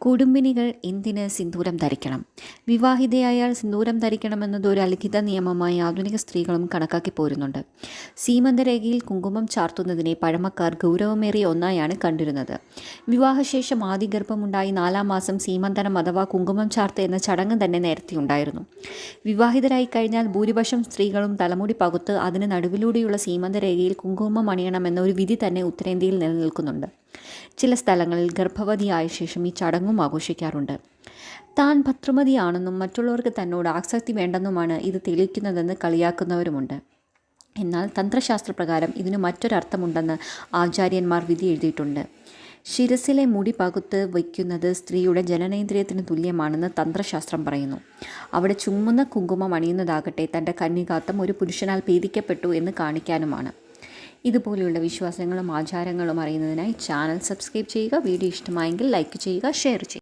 കുടുംബിനികൾ എന്തിന് സിന്ദൂരം ധരിക്കണം? വിവാഹിതയായാൽ സിന്ദൂരം ധരിക്കണമെന്നത് ഒരു അലിഖിത നിയമമായി ആധുനിക സ്ത്രീകളും കണക്കാക്കി പോരുന്നുണ്ട്. സീമന്തരേഖയിൽ കുങ്കുമം ചാർത്തുന്നതിനെ പഴമക്കാർ ഗൗരവമേറിയ ഒന്നായാണ് കണ്ടിരുന്നത്. വിവാഹശേഷം ആദ്യ ഗർഭമുണ്ടായി നാലാം മാസം സീമന്തനം അഥവാ കുങ്കുമം ചാർത്ത എന്ന ചടങ്ങ് തന്നെ നേരത്തെ ഉണ്ടായിരുന്നു വിവാഹിതരായി കഴിഞ്ഞാൽ ഭൂരിപക്ഷം സ്ത്രീകളും തലമുടി പകുത്ത് അതിന് നടുവിലൂടെയുള്ള സീമന്തരേഖയിൽ കുങ്കുമം അണിയണമെന്ന ഒരു വിധി തന്നെ ഉത്തരേന്ത്യയിൽ നിലനിൽക്കുന്നുണ്ട്. ചില സ്ഥലങ്ങളിൽ ഗർഭവതിയായ ശേഷം ഈ ചടങ്ങും ആഘോഷിക്കാറുണ്ട്. താൻ ഭദ്രമതിയാണെന്നും മറ്റുള്ളവർക്ക് തന്നോട് ആസക്തി വേണ്ടെന്നുമാണ് ഇത് തെളിയിക്കുന്നതെന്ന് കളിയാക്കുന്നവരുമുണ്ട്. എന്നാൽ തന്ത്രശാസ്ത്രപ്രകാരം ഇതിന് മറ്റൊരർത്ഥമുണ്ടെന്ന് ആചാര്യന്മാർ വിധി എഴുതിയിട്ടുണ്ട്. ശിരസിലെ മുടി പകുത്ത് വയ്ക്കുന്നത് സ്ത്രീയുടെ ജനനേന്ദ്രിയത്തിന് തുല്യമാണെന്ന് തന്ത്രശാസ്ത്രം പറയുന്നു. അവിടെ ചുമ്മുന്ന കുങ്കുമം അണിയുന്നതാകട്ടെ തന്റെ കന്നികാത്തം ഒരു പുരുഷനാൽ പീഡിക്കപ്പെട്ടു എന്ന് കാണിക്കാനുമാണ്. ഇതുപോലെയുള്ള വിശ്വാസങ്ങളും ആചാരങ്ങളും അറിയുന്നതിനായി ചാനൽ സബ്സ്ക്രൈബ് ചെയ്യുക വീഡിയോ ഇഷ്ടമായെങ്കിൽ ലൈക്ക് ചെയ്യുക ഷെയർ ചെയ്യുക.